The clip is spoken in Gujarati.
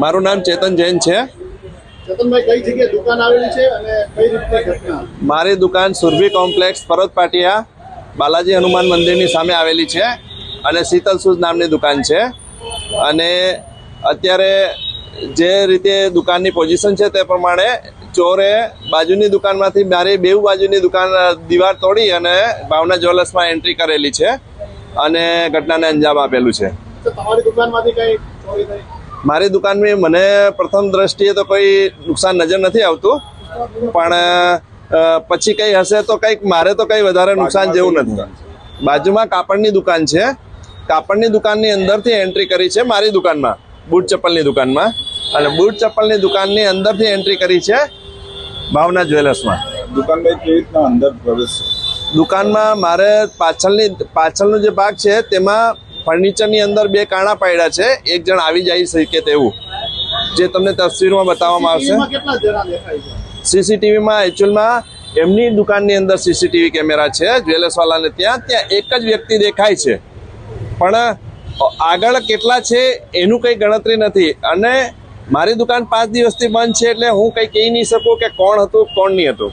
મારું નામ ચેતન જૈન છે. મારી દુકાન સુરભી કોમ્પ્લેક્સ પરત પાટિયા બાલાજી હનુમાન મંદિરની સામે આવેલી છે અને શીતલ શૂઝ નામની દુકાન છે. અને અત્યારે જે રીતે દુકાનની પોઝિશન છે તે પ્રમાણે ચોરે બાજુની દુકાનમાંથી મારી બેઉ બાજુની દુકાન દીવાર તોડી અને ભાવના જ્વેલર્સમાં એન્ટ્રી કરેલી છે અને ઘટનાને અંજામ આપેલું છે. તમારી દુકાનમાંથી કઈ ચોરી થઈ? મારી દુકાનમાં મને પ્રથમ દ્રષ્ટિએ તો કોઈ નુકસાન નજર નથી આવતું પણ પછી કંઈ હશે તો કંઈક મારે તો કંઈ વધારે નુકસાન જેવું નથી. બાજુમાં કાપડની દુકાન છે. કાપડની દુકાનની અંદરથી એન્ટ્રી કરી છે મારી દુકાનમાં બૂટ ચપ્પલની દુકાનમાં. અને બૂટ ચપ્પલની દુકાનની અંદરથી એન્ટ્રી કરી છે ભાવના જ્વેલર્સમાં. દુકાનભાઈ કેવી રીતના અંદર પ્રવેશ દુકાનમાં મારે પાછળની પાછળનો જે ભાગ છે તેમાં ફર્નિચરની અંદર બે કાણા પાડ્યા છે. એક જણ આવી જાય શકે તેવું. જે તમને તસવીરમાં બતાવવામાં આવશે. સીસીટીવીમાં એકચ્યુઅલમાં એમની દુકાનની અંદર સીસીટીવી કેમેરા છે. જ્વેલર્સવાલાને ત્યાં ત્યાં એક જ વ્યક્તિ દેખાય છે. પણ આગળ કેટલા છે એનું કંઈ ગણતરી નથી. અને મારી દુકાન પાંચ દિવસથી બંધ છે એટલે હું કંઈ કહી નહીં શકું કે કોણ હતું કોણ નહીં હતું.